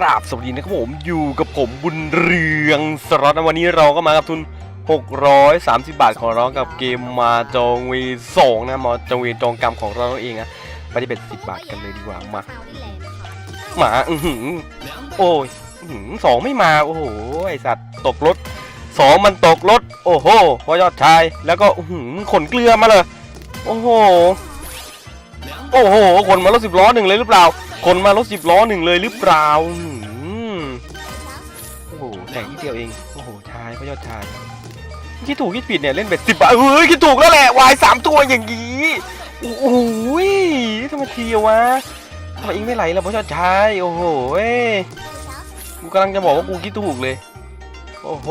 ราบสวัสดีนะครับผมอยู่กับผมบุญเรืองสล็อตนะวันนี้เราก็มากับทุน 630 บาทของเรากับเกมมาจองเวสองนะมาจองเวจองกรรมของเราเองนะไปที่เป็น10 บาทกันเลยดีกว่ามาหมาอือหือโอ้ยอื้อหือสองไม่มาโอ้โหไอสัตว์ตกรถสองมันตกรถโอ้โหพอยอดชายแล้วก็อือหือขนเกลือมาเลยโอ้โห โอ้โหคนมารถสิบล้อหนึ่งเลยหรือเปล่าคนมารถสิบล้อหนึ่งเลยหรือเปล่าอือโอ้โหแต่งที่เดียวเองโอ้โหชายพระยอดชายคิดถูกคิดผิดเนี่ยเล่นเบ็ดสิบบาทเฮ้ยคิดถูกแล้วแหละวายสามตัวอย่างนี้โอ้โหทำไมเทียวะทำไมอิงไม่ไหลแล้วพระยอดชายโอ้โหเว้ยกูกำลังจะบอกว่ากูคิดถูกเลย โอ้โห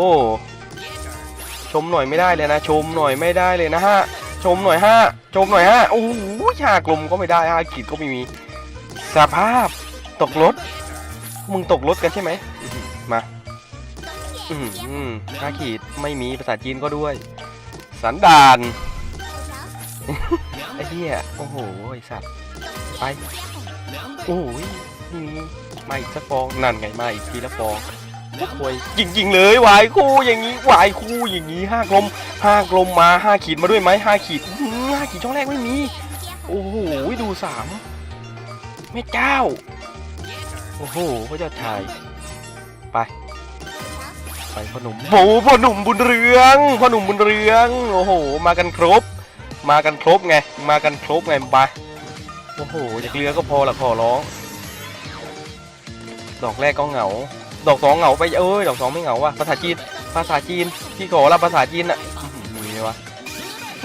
ชมหน่อยไม่ได้เลยนะ ชมหน่อยไม่ได้เลยนะฮะ ชมหน่อยฮะชมหน่อยฮะโอ้โหห้ากลมก็ไม่ได้ห้าขีดก็ไม่มี สภาพตกรถ มึงตกรถกันใช่ไหมอื้อหือมาอือหือห้าขีดไม่มีภาษาจีนก็ด้วย สันดานไอ้เหี้ยโอ้โหไอสัตว์ ไป โอ้ยนี่มีมาอีกสักฟอง นั่นไงมาอีกทีละฟอง โอ้ยจริงๆเลยวายคู่อย่างนี้วายคู่อย่างนี้ห้ากลมห้ากลมมาห้าขีดมาด้วยไหมห้าขีดห้าขีดช่องแรกไม่มี โอ้โหดูสามแม่เจ้า โอ้โหพระเจ้าชาย ไป ไปพ่อหนุ่มโอ้พ่อหนุ่มบุญเรืองพ่อหนุ่มบุญเรืองโอ้โห มากันครบ มากันครบไง มากันครบไงไปโอ้โหจากเรือก็พอละขอร้อง ดอกแรกก็เหงา ดอกสองเหงาไปเอ้ยดอกสองไม่เหงาว่ะภาษาจีน ภาษาจีนพี่ขอรับภาษาจีนอะมีไหมวะ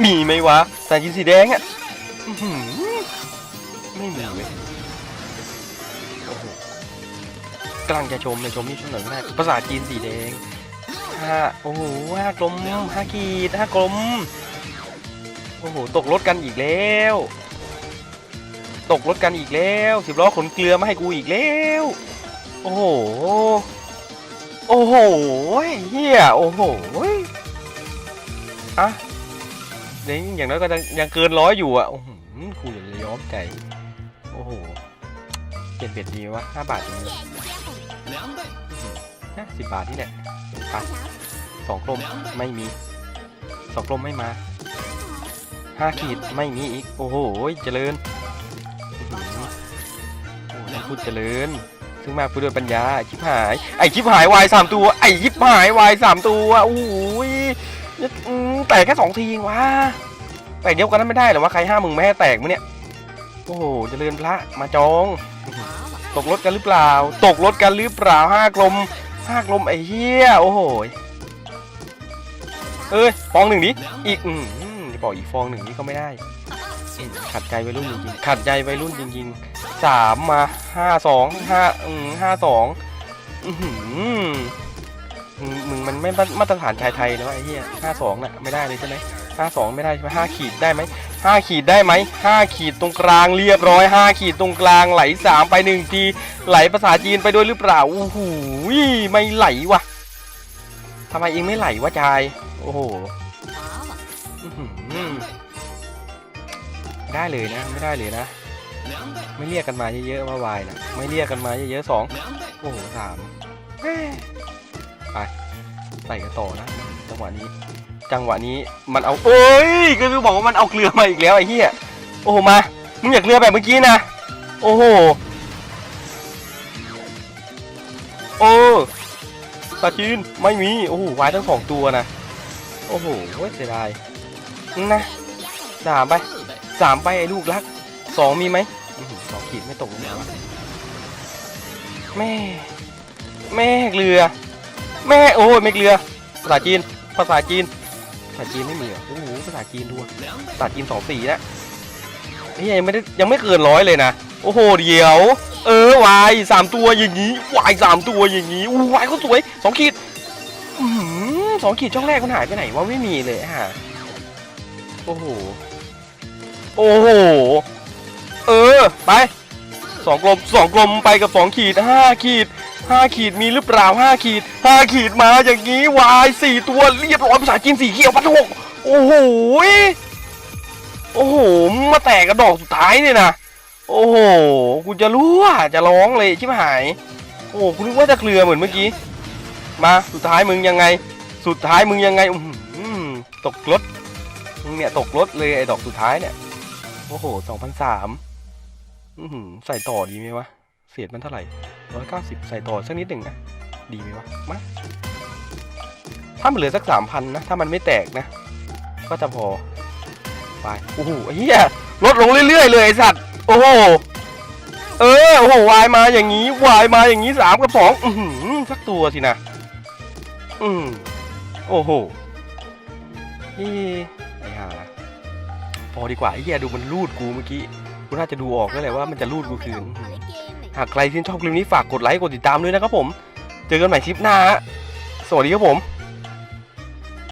มีไหมวะภาษาจีนสีแดงอะไม่มีเว้ยโอ้โหกำลังจะชมเลยชมนี่ชมหน่อยก็ได้ภาษาจีนสีแดงห้าโอ้โหห้ากลมห้าขีดห้ากลมโอ้โหตกรถกันอีกแล้ว ตกรถกันอีกแล้วสิบล้อขนเกลือมาให้กูอีกแล้ว โอ้โห โอ้โหเฮียโอ้โหอะเดี๋ยวอย่างน้อยก็ยังยังเกินร้อยอยู่อะโอ้โหกูอยากจะย้อมใจ โอ้โห เปลี่ยนเปลี่ยนดีวะห้าบาทเองนะสิบบาทนี่แหละไปสองกลมไม่มี สองกลมไม่มาห้าขีดไม่มีอีก โอ้โห เจริญ โอ้โหพูดเจริญ ซึ่งมาพูดด้วยปัญญาไอ้ชิบหาย ไอ้ชิบหายวายสามตัว ไอ้ชิบหายวายสามตัวโอ้โหอืมแตกแค่สองทีเองวะแตกเดียวกันนั้นไม่ได้หรอวะใครห้ามมึงไม่ให้แตกมั้เนี่ยโอ้โหจเจริญพระมาจอง ตกรถกันหรือเปล่า ตกรถกันหรือเปล่าห้ากลมห้ากลมไอ้เหี้ยโอ้โหเอ้ยฟองหนึ่งดิอีกอืมจะบอกอีกฟองหนึ่งนี่ก็ไม่ได้ ขัดใจวัยรุ่นจริงๆขัดใจวัยรุ่นจริงๆสามมาห้าสองห้าอืมห้าสองอืมึงมึงมันไม่มาตรฐานชายไทยแล้วะไอ้เหี้ยห้าสองน่ะไม่ได้เลยใช่ไหมห้าสองไม่ได้ใช่ไหมห้าขีดได้ไหมห้าขีดได้ไหมห้าขีดตรงกลางเรียบร้อยห้าขีดตรงกลางไหลสามไปหนึ่งทีไหลภาษาจีนไปด้วยหรือเปล่าโอ้โหไม่ไหลวะทำไมเองไม่ไหลวะจาย โอ้โห ได้เลยนะ ไม่ได้เลยนะ ไม่เรียกกันมาเยอะๆมาวายนะไม่เรียกกันมาเยอะๆสองโอ้โหสามไปใส่กันต่อนะจังหวะนี้ จังหวะนี้มันเอาเอ้ยก็คือบอกว่ามันเอาเกลือมาอีกแล้วไอ้เหี้ยโอ้โหมามึงอยากเกลือแบบเมื่อกี้นะโอ้โหโอ้ตาจีนไม่มีโอ้โหวายทั้งสองตัวนะโอ้โหเสียดายนะสามไป สามไปไอ้ลูกรักสองมีไหมอื้อหือสองขีดไม่ตกลงมาวะแม่ แม่เกลือ แม่โอ้ยไม่เกลือ ภาษาจีน ภาษาจีน ภาษาจีนไม่มีเหรอโอ้โหภาษาจีนด้วยภาษาจีนสองสี่นะเฮ้ยยังไม่ได้ยังไม่เกินร้อยเลยนะโอ้โหเดี๋ยว เออวายสามตัวอย่างนี้วายสามตัวอย่างนี้อู้วายก็สวยสองขีดอื้อหือสองขีดช่องแรกมันหายไปไหนวะไม่มีเลยฮะโอ้โห โอ้โห เออ ไปสองกลมสองกลมไปกับสองขีดห้าขีดห้าขีดมีหรือเปล่าห้าขีดห้าขีดมาอย่างนี้วายสี่ตัวเรียบร้อยภาษาจีนสีเขียวพันหกโอ้โหโอ้โหมาแตกกระดอกสุดท้ายเนี่ยนะโอ้โหกูจะรู้ว่าจะร้องเลยชิบหาย โอ้คุณนึกว่าจะเคลือเหมือนเมื่อกี้ มาสุดท้ายมึงยังไง สุดท้ายมึงยังไงอื้อหือตกรถมึงเนี่ยตกรถเลยไอ้ดอกสุดท้ายเนี่ย โอ้โหสองพันสามใส่ต่อดีไหมวะ เศษมันเท่าไหร่ร้อยเก้าสิบใส่ต่อสักนิดหนึ่งนะดีไหมวะ มา ถ้ามันเหลือสักสามพันนะ ถ้ามันไม่แตกนะ ก็จะพอ ไป โอ้โหไอ้เหี้ยลดลงเรื่อยๆเลยไอสัตว์ โอ้โห เออ โอ้โห วายมาอย่างนี้ วายมาอย่างนี้สามกับสองอือหือสักตัวสินะ อืมโอ้โหเฮ พอดีกว่าไอ้เหี้ยดูมันรูดกูเมื่อกี้กูน่าจะดูออกแล้วแหละว่ามันจะรูดกูคืน หากใครที่นชอบคลิปนี้ฝากกดไลค์กดติดตามด้วยนะครับผม เจอกันใหม่คลิปหน้า สวัสดีครับผม